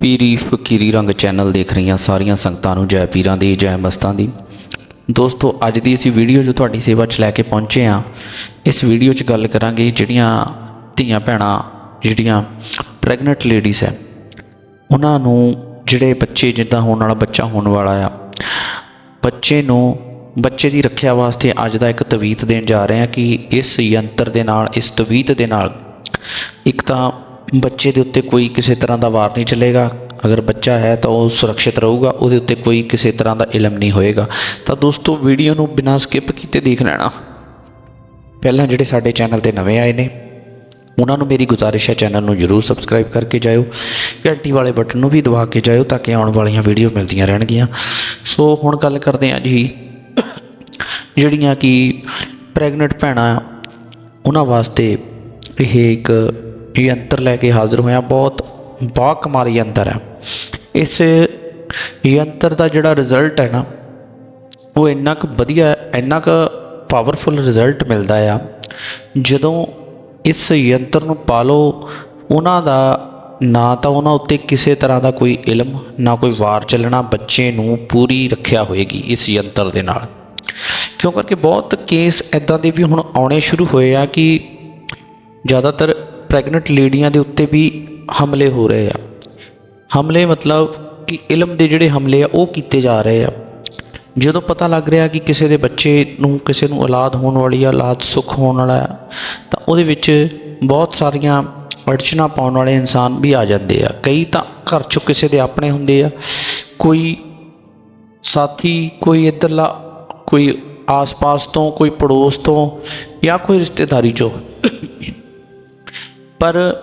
ਪੀਰੀ ਫਕੀਰੀ ਰੰਗ ਚੈਨਲ ਦੇਖ ਰਹੀਆਂ ਸਾਰੀਆਂ ਸੰਗਤਾਂ ਨੂੰ ਜੈ ਪੀਰਾਂ ਦੀ, ਜੈ ਮਸਤਾਂ ਦੀ। ਦੋਸਤੋ, ਅੱਜ ਦੀ ਅਸੀਂ ਵੀਡੀਓ ਜੋ ਤੁਹਾਡੀ ਸੇਵਾ 'ਚ ਲੈ ਕੇ ਪਹੁੰਚੇ ਆ ਇਸ ਵੀਡੀਓ 'ਚ ਗੱਲ ਕਰਾਂਗੇ ਜਿਹੜੀਆਂ ਧੀਆਂ ਭੈਣਾਂ, ਜਿਹੜੀਆਂ ਪ੍ਰੈਗਨੈਂਟ ਲੇਡੀਜ਼ ਹੈ, ਉਹਨਾਂ ਨੂੰ ਜਿਹੜੇ ਬੱਚੇ ਜਿੱਦਾਂ ਹੋਣ ਵਾਲਾ ਬੱਚਾ ਹੋਣ ਵਾਲਾ ਆ, ਬੱਚੇ ਨੂੰ ਬੱਚੇ ਦੀ ਰੱਖਿਆ ਵਾਸਤੇ ਅੱਜ ਦਾ ਇੱਕ ਤਵੀਤ ਦੇਣ ਜਾ ਰਹੇ ਹਾਂ ਕਿ ਇਸ ਯੰਤਰ ਦੇ ਨਾਲ, ਇਸ ਤਵੀਤ ਦੇ ਨਾਲ ਇੱਕ ਤਾਂ ਬੱਚੇ ਦੇ ਉੱਤੇ ਕੋਈ ਕਿਸੇ ਤਰ੍ਹਾਂ ਦਾ ਵਾਰ ਨਹੀਂ ਚੱਲੇਗਾ। ਅਗਰ ਬੱਚਾ ਹੈ ਤਾਂ ਉਹ ਸੁਰੱਖਿਅਤ ਰਹੂਗਾ, ਉਹਦੇ ਉੱਤੇ ਕੋਈ ਕਿਸੇ ਤਰ੍ਹਾਂ ਦਾ ਇਲਮ ਨਹੀਂ ਹੋਏਗਾ। ਤਾਂ ਦੋਸਤੋ, ਵੀਡੀਓ ਨੂੰ ਬਿਨਾਂ ਸਕਿਪ ਕੀਤੇ ਦੇਖ ਲੈਣਾ। ਪਹਿਲਾਂ ਜਿਹੜੇ ਸਾਡੇ ਚੈਨਲ ਤੇ ਨਵੇਂ ਆਏ ਨੇ, ਉਹਨਾਂ ਨੂੰ ਮੇਰੀ ਗੁਜ਼ਾਰਿਸ਼ ਹੈ ਚੈਨਲ ਨੂੰ ਜਰੂਰ ਸਬਸਕ੍ਰਾਈਬ ਕਰਕੇ ਜਾਇਓ ਘੰਟੀ ਵਾਲੇ ਬਟਨ ਨੂੰ ਵੀ ਦਬਾ ਕੇ ਜਾਇਓ ਤਾਂ ਕਿ ਆਉਣ ਵਾਲੀਆਂ ਵੀਡੀਓ ਮਿਲਦੀਆਂ ਰਹਿਣਗੀਆਂ। ਸੋ ਹੁਣ ਗੱਲ ਕਰਦੇ ਹਾਂ ਜੀ ਜਿਹੜੀਆਂ ਕਿ ਪ੍ਰੈਗਨੈਂਟ ਭੈਣਾਂ ਉਹਨਾਂ ਵਾਸਤੇ ਇਹ ਇੱਕ ਯੰਤਰ ਲੈ ਕੇ ਹਾਜ਼ਰ ਹੋਇਆ ਬਹੁਤ ਬਾ ਕਮਾਲ ਯੰਤਰ ਹੈ। ਇਸ ਯੰਤਰ ਦਾ ਜਿਹੜਾ ਰਿਜ਼ਲਟ ਹੈ ਨਾ, ਉਹ ਇੰਨਾ ਕੁ ਵਧੀਆ, ਇੰਨਾ ਕੁ ਪਾਵਰਫੁਲ ਰਿਜ਼ਲਟ ਮਿਲਦਾ ਆ, ਜਦੋਂ ਇਸ ਯੰਤਰ ਨੂੰ ਪਾਲੋ ਉਹਨਾਂ ਦਾ ਨਾ ਤਾਂ ਉਹਨਾਂ ਉੱਤੇ ਕਿਸੇ ਤਰ੍ਹਾਂ ਦਾ ਕੋਈ ਇਲਮ, ਨਾ ਕੋਈ ਵਾਰ ਚੱਲਣਾ, ਬੱਚੇ ਨੂੰ ਪੂਰੀ ਰੱਖਿਆ ਹੋਏਗੀ ਇਸ ਯੰਤਰ ਦੇ ਨਾਲ। ਕਿਉਂ ਕਰਕੇ ਬਹੁਤ ਕੇਸ ਐਦਾਂ ਦੇ ਵੀ ਹੁਣ ਆਉਣੇ ਸ਼ੁਰੂ ਹੋਏ ਆ ਕਿ ਜ਼ਿਆਦਾਤਰ ਪ੍ਰੈਗਨੈਂਟ ਲੇਡੀਆਂ ਦੇ ਉੱਤੇ ਵੀ ਹਮਲੇ ਹੋ ਰਹੇ ਆ। ਹਮਲੇ ਮਤਲਬ ਕਿ ਇਲਮ ਦੇ ਜਿਹੜੇ ਹਮਲੇ ਆ, ਉਹ ਕੀਤੇ ਜਾ ਰਹੇ ਆ। ਜਦੋਂ ਪਤਾ ਲੱਗ ਰਿਹਾ ਕਿ ਕਿਸੇ ਦੇ ਬੱਚੇ ਨੂੰ, ਕਿਸੇ ਨੂੰ ਔਲਾਦ ਹੋਣ ਵਾਲੀ ਆ, ਔਲਾਦ ਸੁੱਖ ਹੋਣ ਵਾਲਾ ਆ, ਤਾਂ ਉਹਦੇ ਵਿੱਚ ਬਹੁਤ ਸਾਰੀਆਂ ਅੜਚਨਾ ਪਾਉਣ ਵਾਲੇ ਇਨਸਾਨ ਵੀ ਆ ਜਾਂਦੇ ਆ। ਕਈ ਤਾਂ ਘਰ ਚੋਂ ਕਿਸੇ ਦੇ ਆਪਣੇ ਹੁੰਦੇ ਆ, ਕੋਈ ਸਾਥੀ, ਕੋਈ ਇੱਧਰਲਾ, ਕੋਈ ਆਸ-ਪਾਸ ਤੋਂ, ਕੋਈ ਪੜੋਸ ਤੋਂ ਜਾਂ ਕੋਈ ਰਿਸ਼ਤੇਦਾਰੀ ਚੋਂ। ਪਰ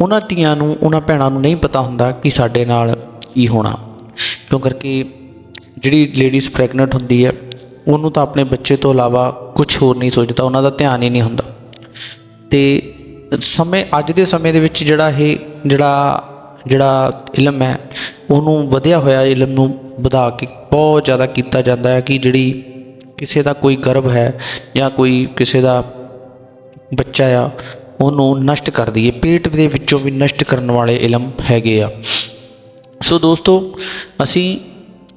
ਉਹਨਾਂ ਧੀਆਂ ਨੂੰ, ਉਹਨਾਂ ਭੈਣਾਂ ਨੂੰ ਨਹੀਂ ਪਤਾ ਹੁੰਦਾ ਕਿ ਸਾਡੇ ਨਾਲ ਕੀ ਹੋਣਾ। ਕਿਉਂ ਕਰਕੇ ਜਿਹੜੀ ਲੇਡੀਜ਼ ਪ੍ਰੈਗਨੈਂਟ ਹੁੰਦੀ ਹੈ, ਉਹਨੂੰ ਤਾਂ ਆਪਣੇ ਬੱਚੇ ਤੋਂ ਇਲਾਵਾ ਕੁਝ ਹੋਰ ਨਹੀਂ ਸੋਚਦਾ, ਉਹਨਾਂ ਦਾ ਧਿਆਨ ਹੀ ਨਹੀਂ ਹੁੰਦਾ। ਤੇ ਸਮੇਂ, ਅੱਜ ਦੇ ਸਮੇਂ ਦੇ ਵਿੱਚ ਜਿਹੜਾ ਇਹ, ਜਿਹੜਾ ਜਿਹੜਾ ਇਲਮ ਹੈ, ਉਹਨੂੰ ਵਧਿਆ ਹੋਇਆ ਇਲਮ ਨੂੰ ਵਧਾ ਕੇ ਬਹੁਤ ਜ਼ਿਆਦਾ ਕੀਤਾ ਜਾਂਦਾ ਹੈ ਕਿ ਜਿਹੜੀ ਕਿਸੇ ਦਾ ਕੋਈ ਗਰਭ ਹੈ ਜਾਂ ਕੋਈ ਕਿਸੇ ਦਾ ਬੱਚਾ ਆ, ਉਹਨੂੰ ਨਸ਼ਟ ਕਰ ਦਈਏ। ਪੇਟ ਦੇ ਵਿੱਚੋਂ ਵੀ ਨਸ਼ਟ ਕਰਨ ਵਾਲੇ ਇਲਮ ਹੈਗੇ ਆ। ਸੋ ਦੋਸਤੋ, ਅਸੀਂ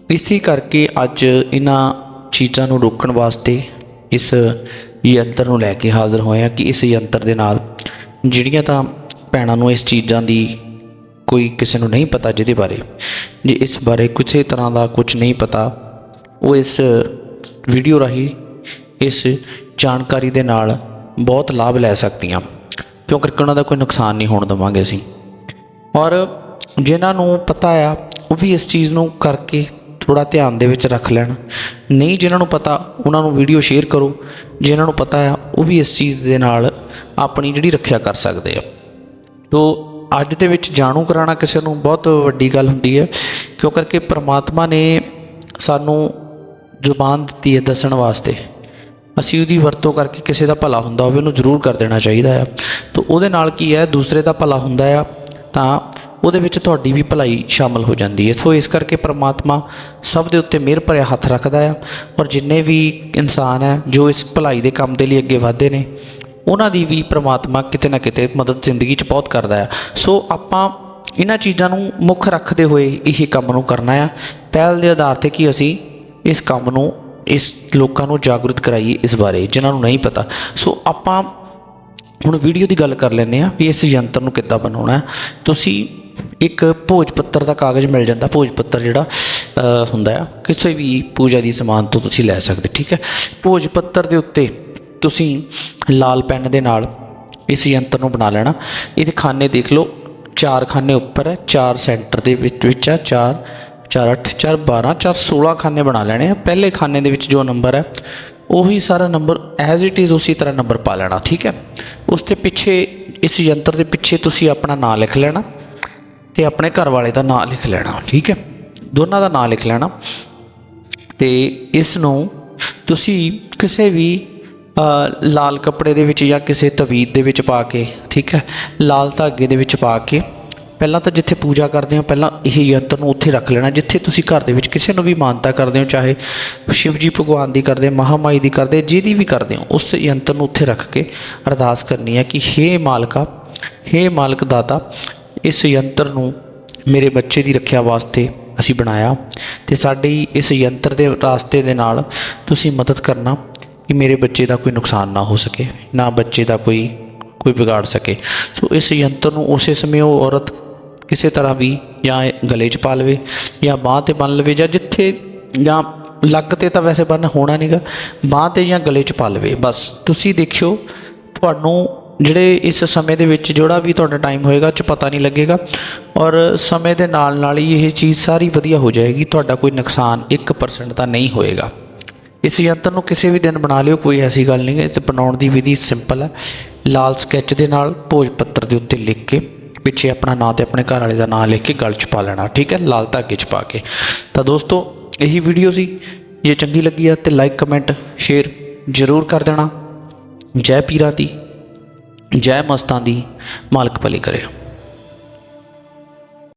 ਇਸੇ ਕਰਕੇ ਅੱਜ ਇਹਨਾਂ ਚੀਜ਼ਾਂ ਨੂੰ ਰੋਕਣ ਵਾਸਤੇ ਇਸ ਯੰਤਰ ਨੂੰ ਲੈ ਕੇ ਹਾਜ਼ਰ ਹੋਏ ਹਾਂ ਕਿ ਇਸ ਯੰਤਰ ਦੇ ਨਾਲ ਜਿਹੜੀਆਂ ਤਾਂ ਭੈਣਾਂ ਨੂੰ ਇਸ ਚੀਜ਼ਾਂ ਦੀ ਕੋਈ ਕਿਸੇ ਨੂੰ ਨਹੀਂ ਪਤਾ ਜਿਹਦੇ ਬਾਰੇ, ਜੇ ਇਸ ਬਾਰੇ ਕਿਸੇ ਤਰ੍ਹਾਂ ਦਾ ਕੁਝ ਨਹੀਂ ਪਤਾ, ਉਹ ਇਸ ਵੀਡੀਓ ਰਾਹੀਂ ਇਸ ਜਾਣਕਾਰੀ ਦੇ ਨਾਲ ਬਹੁਤ ਲਾਭ ਲੈ ਸਕਦੀਆਂ। ਕਿਉਂ ਕਰਕੇ ਉਹਨਾਂ ਦਾ ਕੋਈ ਨੁਕਸਾਨ ਨਹੀਂ ਹੋਣ ਦੇਵਾਂਗੇ ਅਸੀਂ। ਔਰ ਜਿਨ੍ਹਾਂ ਨੂੰ ਪਤਾ ਆ, ਉਹ ਵੀ ਇਸ ਚੀਜ਼ ਨੂੰ ਕਰਕੇ ਥੋੜਾ ਧਿਆਨ ਦੇ ਵਿੱਚ ਰੱਖ ਲੈਣ। ਨਹੀਂ ਜਿਨ੍ਹਾਂ ਨੂੰ ਪਤਾ, ਉਹਨਾਂ ਨੂੰ ਵੀਡੀਓ ਸ਼ੇਅਰ ਕਰੋ। ਜਿਨ੍ਹਾਂ ਨੂੰ ਪਤਾ ਆ, ਉਹ ਵੀ ਇਸ ਚੀਜ਼ ਦੇ ਨਾਲ ਆਪਣੀ ਜਿਹੜੀ ਰੱਖਿਆ ਕਰ ਸਕਦੇ ਆ। ਤੋ ਅੱਜ ਦੇ ਵਿੱਚ ਜਾਣੂ ਕਰਾਉਣਾ ਕਿਸੇ ਨੂੰ ਬਹੁਤ ਵੱਡੀ ਗੱਲ ਹੁੰਦੀ ਹੈ। ਕਿਉਂ ਕਰਕੇ ਪ੍ਰਮਾਤਮਾ ਨੇ ਸਾਨੂੰ ਜ਼ੁਬਾਨ ਦਿੱਤੀ ਹੈ ਦੱਸਣ ਵਾਸਤੇ। ਅਸੀਂ ਉਹਦੀ ਵਰਤੋਂ ਕਰਕੇ ਕਿਸੇ ਦਾ ਭਲਾ ਹੁੰਦਾ ਹੋਵੇ, ਉਹਨੂੰ ਜ਼ਰੂਰ ਕਰ ਦੇਣਾ ਚਾਹੀਦਾ ਆ। ਤਾਂ ਉਹਦੇ ਨਾਲ ਕੀ ਹੈ? ਦੂਸਰੇ ਦਾ ਭਲਾ ਹੁੰਦਾ ਆ, ਤਾਂ ਉਹਦੇ ਵਿੱਚ ਤੁਹਾਡੀ ਵੀ ਭਲਾਈ ਸ਼ਾਮਲ ਹੋ ਜਾਂਦੀ ਹੈ। ਸੋ ਇਸ ਕਰਕੇ ਪ੍ਰਮਾਤਮਾ ਸਭ ਦੇ ਉੱਤੇ ਮਿਹਰ ਭਰਿਆ ਹੱਥ ਰੱਖਦਾ ਆ। ਔਰ ਜਿੰਨੇ ਵੀ ਇਨਸਾਨ ਹੈ, ਜੋ ਇਸ ਭਲਾਈ ਦੇ ਕੰਮ ਦੇ ਲਈ ਅੱਗੇ ਵਧਦੇ ਨੇ, ਉਹਨਾਂ ਦੀ ਵੀ ਪ੍ਰਮਾਤਮਾ ਕਿਤੇ ਨਾ ਕਿਤੇ ਮਦਦ ਜ਼ਿੰਦਗੀ 'ਚ ਬਹੁਤ ਕਰਦਾ ਹੈ ਸੋ ਆਪਾਂ ਇਹਨਾਂ ਚੀਜ਼ਾਂ ਨੂੰ ਮੁੱਖ ਰੱਖਦੇ ਹੋਏ ਇਹ ਕੰਮ ਨੂੰ ਕਰਨਾ ਆ। ਪਹਿਲ ਦੇ ਆਧਾਰ ਤੇ ਕਿ ਅਸੀਂ ਇਸ ਕੰਮ ਨੂੰ, ਇਸ ਲੋਕਾਂ ਨੂੰ ਜਾਗਰੂਕ ਕਰਾਈਏ ਇਸ ਬਾਰੇ, ਜਿਨ੍ਹਾਂ ਨੂੰ ਨਹੀਂ ਪਤਾ। ਸੋ ਆਪਾਂ ਹੁਣ ਵੀਡੀਓ ਦੀ ਗੱਲ ਕਰ ਲੈਂਦੇ ਆ ਵੀ ਇਸ ਯੰਤਰ ਨੂੰ ਕਿੱਦਾਂ ਬਣਾਉਣਾ ਤੁਸੀਂ ਇੱਕ ਭੋਜ ਪੱਤਰ ਦਾ ਕਾਗਜ਼ ਮਿਲ ਜਾਂਦਾ, ਭੋਜ ਪੱਤਰ ਜਿਹੜਾ ਹੁੰਦਾ ਆ, ਕਿਸੇ ਵੀ ਪੂਜਾ ਦੀ ਸਮਾਨ ਤੋਂ ਤੁਸੀਂ ਲੈ ਸਕਦੇ, ਠੀਕ ਹੈ। ਭੋਜ ਪੱਤਰ ਦੇ ਉੱਤੇ ਤੁਸੀਂ ਲਾਲ ਪੈਨ ਦੇ ਨਾਲ ਇਸ ਯੰਤਰ ਨੂੰ ਬਣਾ ਲੈਣਾ। ਇਹਦੇ ਖਾਨੇ ਦੇਖ ਲਓ, ਚਾਰ ਖਾਨੇ ਉੱਪਰ ਹੈ, ਚਾਰ ਸੈਂਟਰ ਦੇ ਵਿੱਚ ਵਿੱਚ ਹੈ, ਚਾਰ ਚਾਰ ਅੱਠ ਚਾਰ 12 ਚਾਰ 16 ਖਾਨੇ ਬਣਾ ਲੈਣੇ ਆ। ਪਹਿਲੇ ਖਾਨੇ ਦੇ ਵਿੱਚ ਜੋ ਨੰਬਰ ਹੈ, ਉਹੀ ਸਾਰਾ ਨੰਬਰ ਐਜ਼ ਇਟ ਇਜ਼ ਉਸੇ ਤਰ੍ਹਾਂ ਨੰਬਰ ਪਾ ਲੈਣਾ, ਠੀਕ ਹੈ? ਉਸ ਦੇ ਪਿੱਛੇ, ਇਸ ਯੰਤਰ ਦੇ ਪਿੱਛੇ ਤੁਸੀਂ ਆਪਣਾ ਨਾਮ ਲਿਖ ਲੈਣਾ ਤੇ ਆਪਣੇ ਘਰ ਵਾਲੇ ਦਾ ਨਾਮ ਲਿਖ ਲੈਣਾ, ਠੀਕ ਹੈ? ਦੋਨਾਂ ਦਾ ਨਾਮ ਲਿਖ ਲੈਣਾ ਤੇ ਇਸ ਨੂੰ ਤੁਸੀਂ ਕਿਸੇ ਵੀ ਲਾਲ ਕੱਪੜੇ ਦੇ ਵਿੱਚ ਜਾਂ ਕਿਸੇ ਤਵੀਤ ਦੇ ਵਿੱਚ ਪਾ ਕੇ, ਠੀਕ ਹੈ? ਲਾਲ ਧਾਗੇ ਦੇ ਵਿੱਚ ਪਾ ਕੇ ਪਹਿਲਾਂ ਤਾਂ ਜਿੱਥੇ ਪੂਜਾ ਕਰਦੇ ਹੋ, ਪਹਿਲਾਂ ਇਹ ਯੰਤਰ ਨੂੰ ਉੱਥੇ ਰੱਖ ਲੈਣਾ, ਜਿੱਥੇ ਤੁਸੀਂ ਘਰ ਦੇ ਵਿੱਚ ਕਿਸੇ ਨੂੰ ਵੀ ਮਾਨਤਾ ਕਰਦੇ ਹੋ, ਚਾਹੇ ਸ਼ਿਵ ਜੀ ਭਗਵਾਨ ਦੀ ਕਰਦੇ, ਮਹਾਮਾਈ ਦੀ ਕਰਦੇ, ਜਿਹਦੀ ਵੀ ਕਰਦੇ ਹੋ, ਉਸ ਯੰਤਰ ਨੂੰ ਉੱਥੇ ਰੱਖ ਕੇ ਅਰਦਾਸ ਕਰਨੀ ਹੈ ਕਿ ਹੇ ਮਾਲਕਾ, ਹੇ ਮਾਲਕ ਦਾਤਾ, ਇਸ ਯੰਤਰ ਨੂੰ ਮੇਰੇ ਬੱਚੇ ਦੀ ਰੱਖਿਆ ਵਾਸਤੇ ਅਸੀਂ ਬਣਾਇਆ ਤੇ ਸਾਡੀ ਇਸ ਯੰਤਰ ਦੇ ਰਾਸਤੇ ਦੇ ਨਾਲ ਤੁਸੀਂ ਮਦਦ ਕਰਨਾ ਕਿ ਮੇਰੇ ਬੱਚੇ ਦਾ ਕੋਈ ਨੁਕਸਾਨ ਨਾ ਹੋ ਸਕੇ, ਨਾ ਬੱਚੇ ਦਾ ਕੋਈ ਕੋਈ ਵਿਗਾੜ ਸਕੇ। ਸੋ ਇਸ ਯੰਤਰ ਨੂੰ ਉਸੇ ਸਮੇਂ ਉਹ ਔਰਤ ਕਿਸੇ ਤਰ੍ਹਾਂ ਵੀ ਜਾਂ ਇਹ ਗਲੇ 'ਚ ਪਾ ਲਵੇ ਜਾਂ ਬਾਹ ਤੇ ਬੰਨ ਲਵੇ ਜਾਂ ਜਿੱਥੇ ਜਾਂ ਲੱਕ ਤੇ ਤਾਂ ਵੈਸੇ ਬੰਨ ਹੋਣਾ ਨਹੀਂਗਾ ਬਾਹ ਤੇ ਜਾਂ ਗਲੇ 'ਚ ਪਾ ਲਵੇ। ਬਸ ਤੁਸੀਂ ਦੇਖਿਓ, ਤੁਹਾਨੂੰ ਜਿਹੜੇ ਇਸ ਸਮੇਂ ਦੇ ਵਿੱਚ ਜਿਹੜਾ ਵੀ ਤੁਹਾਡਾ ਟਾਈਮ ਹੋਏਗਾ ਚ ਪਤਾ ਨਹੀਂ ਲੱਗੇਗਾ ਔਰ ਸਮੇਂ ਦੇ ਨਾਲ ਨਾਲ ਹੀ ਇਹ ਚੀਜ਼ ਸਾਰੀ ਵਧੀਆ ਹੋ ਜਾਏਗੀ, ਤੁਹਾਡਾ ਕੋਈ ਨੁਕਸਾਨ 1% ਤਾਂ ਨਹੀਂ ਹੋਏਗਾ। ਇਸ ਯੰਤਰ ਨੂੰ ਕਿਸੇ ਵੀ ਦਿਨ ਬਣਾ ਲਿਓ, ਕੋਈ ਐਸੀ ਗੱਲ ਨਹੀਂ ਹੈ ਇਸ ਬਣਾਉਣ ਦੀ ਵਿਧੀ ਸਿੰਪਲ ਹੈ। ਲਾਲ ਸਕੈਚ ਦੇ ਨਾਲ ਭੋਜ ਪੱਤਰ ਦੇ ਉੱਤੇ ਲਿਖ ਕੇ ਪਿੱਛੇ ਆਪਣਾ ਨਾਂ ਤੇ ਆਪਣੇ ਘਰ ਵਾਲੇ ਦਾ ਨਾਂ ਲਿਖ ਕੇ ਗਲ 'ਚ ਪਾ ਲੈਣਾ, ਠੀਕ ਹੈ? ਲਾਲ ਧਾਗੇ 'ਚ ਪਾ ਕੇ। ਤਾਂ ਦੋਸਤੋ, ਇਹੀ ਵੀਡੀਓ ਸੀ। ਜੇ ਚੰਗੀ ਲੱਗੀ ਆ ਤੇ ਲਾਈਕ ਕਮੈਂਟ ਸ਼ੇਅਰ ਜ਼ਰੂਰ ਕਰ ਦੇਣਾ। ਜੈ ਪੀਰਾਂ ਦੀ, ਜੈ ਮਸਤਾਂ ਦੀ ਮਾਲਕ ਭਲੀ ਕਰੇ।